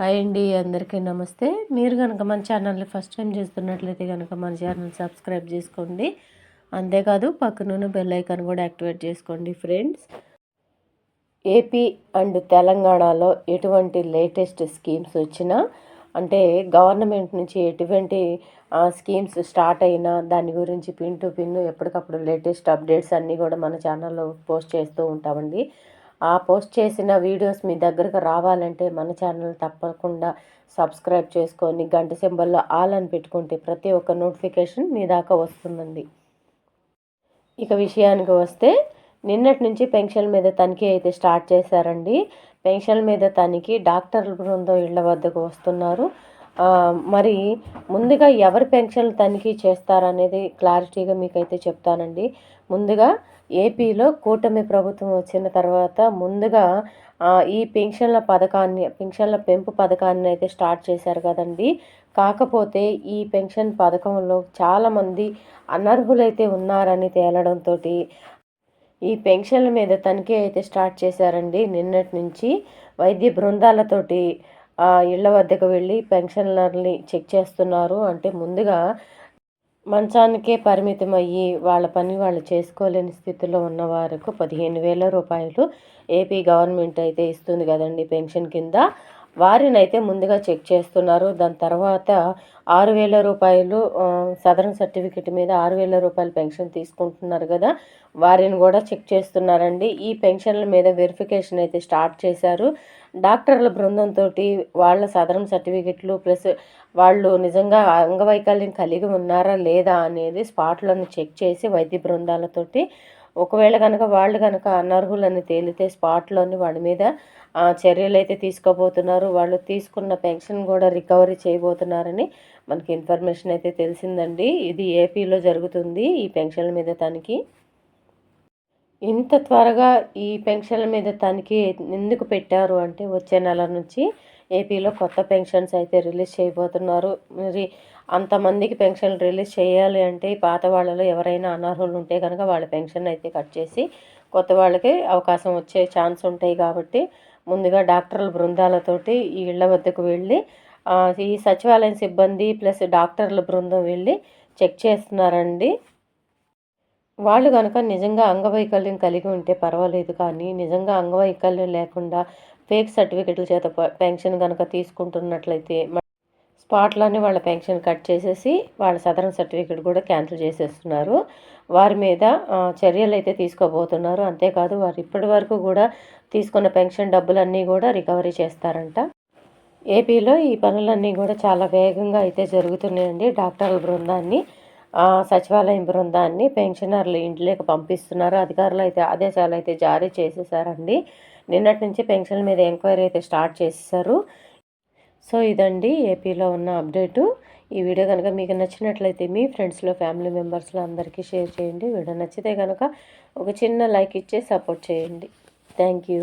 Hi అండి అందరికీ నమస్తే. మీరు కనుక మన ఛానల్ని ఫస్ట్ టైం చేస్తున్నట్లయితే కనుక మన ఛానల్ సబ్స్క్రైబ్ చేసుకోండి. అంతేకాదు పక్కనున్న బెల్ ఐకాన్ కూడా యాక్టివేట్ చేసుకోండి ఫ్రెండ్స్. ఏపీ అండ్ తెలంగాణలో ఎటువంటి లేటెస్ట్ స్కీమ్స్ వచ్చినా అంటే గవర్నమెంట్ నుంచి ఎటువంటి స్కీమ్స్ స్టార్ట్ అయినా దాని గురించి పిన్ టు పిన్ ఎప్పటికప్పుడు లేటెస్ట్ అప్డేట్స్ అన్నీ కూడా మన ఛానల్లో పోస్ట్ చేస్తూ ఉంటామండి. ఆ పోస్ట్ చేసిన వీడియోస్ మీ దగ్గరకు రావాలంటే మన ఛానల్ తప్పకుండా సబ్స్క్రైబ్ చేసుకొని గంట సింబల్లో ఆల్ అని పెట్టుకుంటే ప్రతి ఒక్క నోటిఫికేషన్ మీ దాకా వస్తుందండి. ఇక విషయానికి వస్తే నిన్నటి నుంచి పెన్షన్ మీద తనిఖీ అయితే స్టార్ట్ చేశారండి. పెన్షన్ మీద తనిఖీ డాక్టర్ల బృందం ఇళ్ళ వద్దకు వస్తున్నారు. మరి ముందుగా ఎవరి పెన్షన్లు తనిఖీ చేస్తారనేది క్లారిటీగా మీకైతే చెప్తానండి. ముందుగా ఏపీలో కూటమి ప్రభుత్వం వచ్చిన తర్వాత ముందుగా ఈ పెన్షన్ల పథకాన్ని పెన్షన్ల పెంపు పథకాన్ని అయితే స్టార్ట్ చేశారు కదండి. కాకపోతే ఈ పెన్షన్ పథకంలో చాలామంది అనర్హులైతే ఉన్నారని తేలడంతో ఈ పెన్షన్ల మీద తనిఖీ అయితే స్టార్ట్ చేశారండి. నిన్నటి నుంచి వైద్య బృందాలతోటి ఇళ్ళ వద్దకు వెళ్ళి పెన్షనర్ని చెక్ చేస్తున్నారు. అంటే ముందుగా మంచానికే పరిమితం అయ్యి వాళ్ళ పని వాళ్ళు చేసుకోలేని స్థితిలో ఉన్న వారికి పదిహేను వేల రూపాయలు ఏపీ గవర్నమెంట్ అయితే ఇస్తుంది కదండి పెన్షన్ కింద. వారిని అయితే ముందుగా చెక్ చేస్తున్నారు. దాని తర్వాత ఆరు వేల రూపాయలు సదరన్ సర్టిఫికెట్ మీద ఆరు వేల రూపాయలు పెన్షన్ తీసుకుంటున్నారు కదా వారిని కూడా చెక్ చేస్తున్నారండి. ఈ పెన్షన్ల మీద వెరిఫికేషన్ అయితే స్టార్ట్ చేశారు. డాక్టర్ల బృందంతో వాళ్ళ సదరం సర్టిఫికెట్లు ప్లస్ వాళ్ళు నిజంగా అంగవైకల్యం కలిగి ఉన్నారా లేదా అనేది స్పాట్లను చెక్ చేసి వైద్య బృందాలతోటి ఒకవేళ కనుక వాళ్ళు కనుక అనర్హులని తేలితే స్పాట్లోని వాడి మీద చర్యలు అయితే తీసుకోబోతున్నారు. వాళ్ళు తీసుకున్న పెన్షన్ కూడా రికవరీ చేయబోతున్నారని మనకి ఇన్ఫర్మేషన్ అయితే తెలిసిందండి. ఇది ఏపీలో జరుగుతుంది ఈ పెన్షన్ల మీద తనకి ఇంత త్వరగా ఈ పెన్షన్ల మీద తనిఖీ ఎందుకు పెట్టారు అంటే వచ్చే నెల నుంచి ఏపీలో కొత్త పెన్షన్స్ అయితే రిలీజ్ చేయబోతున్నారు. మరి అంతమందికి పెన్షన్ రిలీజ్ చేయాలి అంటే పాత వాళ్ళలో ఎవరైనా అనర్హులు ఉంటే కనుక వాళ్ళ పెన్షన్ అయితే కట్ చేసి కొత్త వాళ్ళకి అవకాశం వచ్చే ఛాన్స్ ఉంటాయి కాబట్టి ముందుగా డాక్టర్ల బృందాలతోటి ఈ ఇళ్ళ వద్దకు వెళ్ళి ఈ సచివాలయం సిబ్బంది ప్లస్ డాక్టర్ల బృందం వెళ్ళి చెక్ చేస్తున్నారండి. వాళ్ళు కనుక నిజంగా అంగవైకల్యం కలిగి ఉంటే పర్వాలేదు కానీ నిజంగా అంగవైకల్యం లేకుండా ఫేక్ సర్టిఫికెట్ల చేత పెన్షన్ కనుక తీసుకుంటున్నట్లయితే స్పాట్లోనే వాళ్ళ పెన్షన్ కట్ చేసేసి వాళ్ళ సదరన్ సర్టిఫికేట్ కూడా క్యాన్సిల్ చేసేస్తున్నారు. వారి మీద చర్యలు అయితే తీసుకోబోతున్నారు. అంతేకాదు వారు ఇప్పటి వరకు కూడా తీసుకున్న పెన్షన్ డబ్బులన్నీ కూడా రికవరీ చేస్తారంట. ఏపీలో ఈ పనులన్నీ కూడా చాలా వేగంగా అయితే జరుగుతున్నాయండి డాక్టర్ల బృందాన్ని. సచివాలయం బృందాన్ని పెన్షనర్లు ఇంట్లోకి పంపిస్తున్నారు. అధికారులు అయితే ఆదేశాలు అయితే జారీ చేసేసారండి. నిన్నటి నుంచి పెన్షన్ మీద ఎంక్వైరీ అయితే స్టార్ట్ చేసేసారు సో ఇదండి ఏపీలో ఉన్న అప్డేటు. ఈ వీడియో కనుక మీకు నచ్చినట్లయితే మీ ఫ్రెండ్స్లో ఫ్యామిలీ మెంబర్స్లో అందరికీ షేర్ చేయండి. వీడియో నచ్చితే కనుక ఒక చిన్న లైక్ ఇచ్చే సపోర్ట్ చేయండి. Thank you.